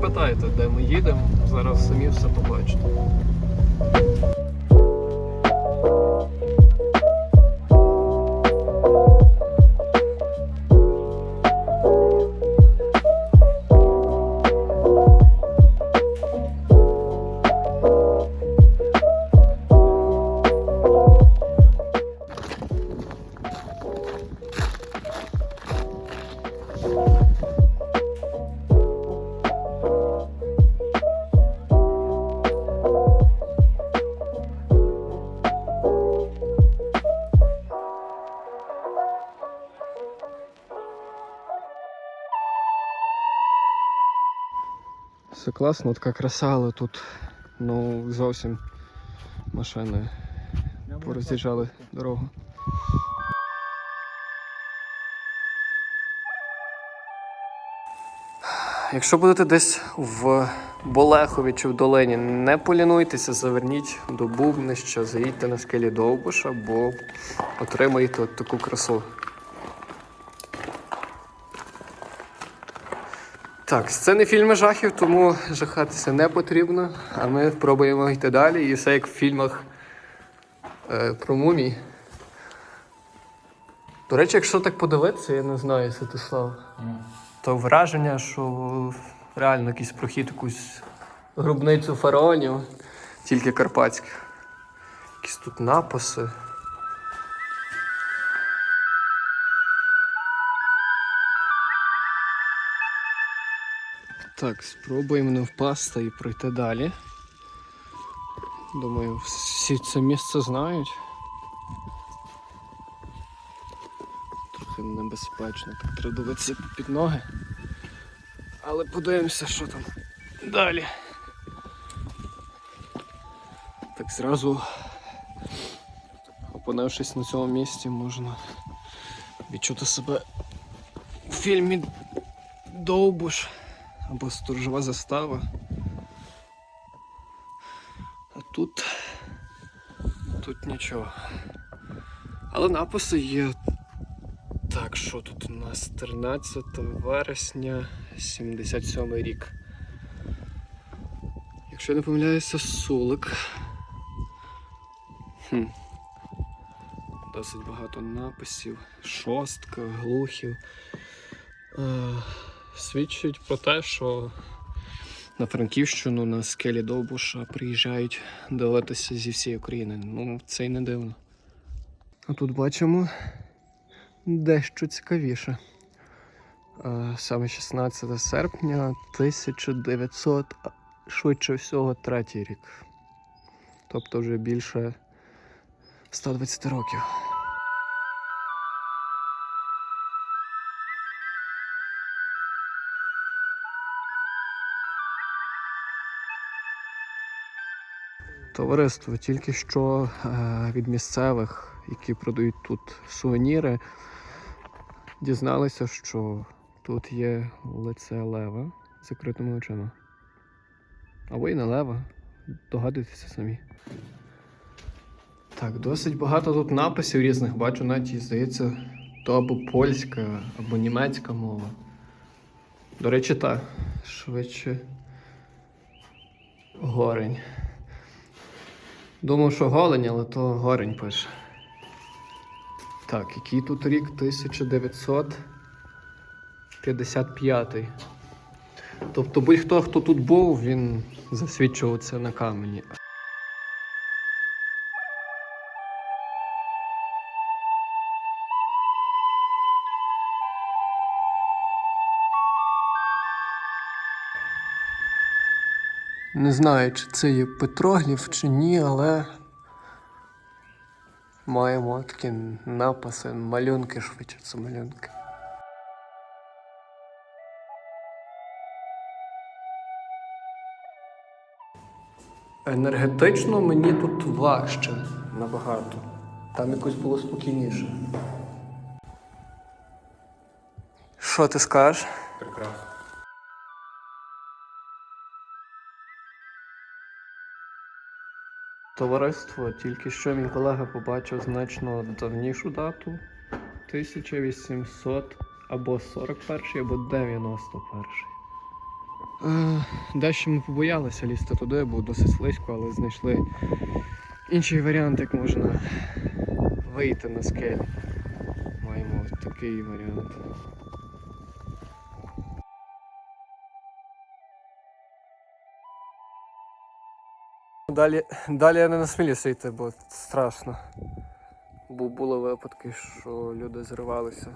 Питайте, де ми їдемо, зараз самі все побачите. Все класно, така краса, але тут ну зовсім машини пороз'їжджали дорогу. Якщо будете десь в Болехові чи в Долині, не полінуйтеся, заверніть до Бубнища, заїдьте на скелі Довбуша, бо отримаєте от таку красу. Так, це не фільми жахів, тому жахатися не потрібно. А ми пробуємо йти далі. І все як в фільмах е, про мумій. До речі, якщо так подивитися, я не знаю, Святослав, то враження, що реально якийсь прохід якусь гробницю фараонів, тільки карпатських. Якісь тут написи. Так, спробуємо не впасти і пройти далі. Думаю, всі це місце знають. Трохи небезпечно, так треба дивитися під ноги. Але подивимося, що там далі. Так зразу, опинившись на цьому місці, можна відчути себе у фільмі Довбуш або сторожова застава. А тут. тут нічого. Але написи є. Так, що тут у нас? 13 вересня 77 рік. Якщо я не помиляюся, Сулик. Хм. Досить багато написів, шостка, глухів. Е, свідчить про те, що на Франківщину на скелі Довбуша приїжджають дивитися зі всієї України. Ну, це й не дивно. А тут бачимо дещо цікавіше. Е, Саме 16 серпня 1900, швидше всього, третій рік. Тобто вже більше 120 років. Товариство тільки що е, від місцевих, які продають тут сувеніри, дізналися, що тут є лице лева з закритими очима. Або і не лева. Догадуйтеся самі. Так, досить багато тут написів різних. Бачу, навіть здається, то або польська, або німецька мова. До речі, та, швидше горень. Думав, що голень, але то горень пише. Так, який тут рік? 1955. Тобто будь-хто, хто тут був, він засвідчував це на камені. Не знаю, чи це є петрогліф чи ні, але маємо такі написи, малюнки швидше, це малюнки. Енергетично мені тут важче набагато. Там якось було спокійніше. Що ти скажеш? Прекрасно. Товариство, тільки що мій колега побачив значно давнішу дату 1800 або 41, або 91. Е, дещо ми побоялися лізти туди, бо досить слизько, але знайшли інший варіант, як можна вийти на скелі. Маємо такий варіант. Далі далі я не насмілюся йти, бо страшно. Бо були випадки, що люди зривалися.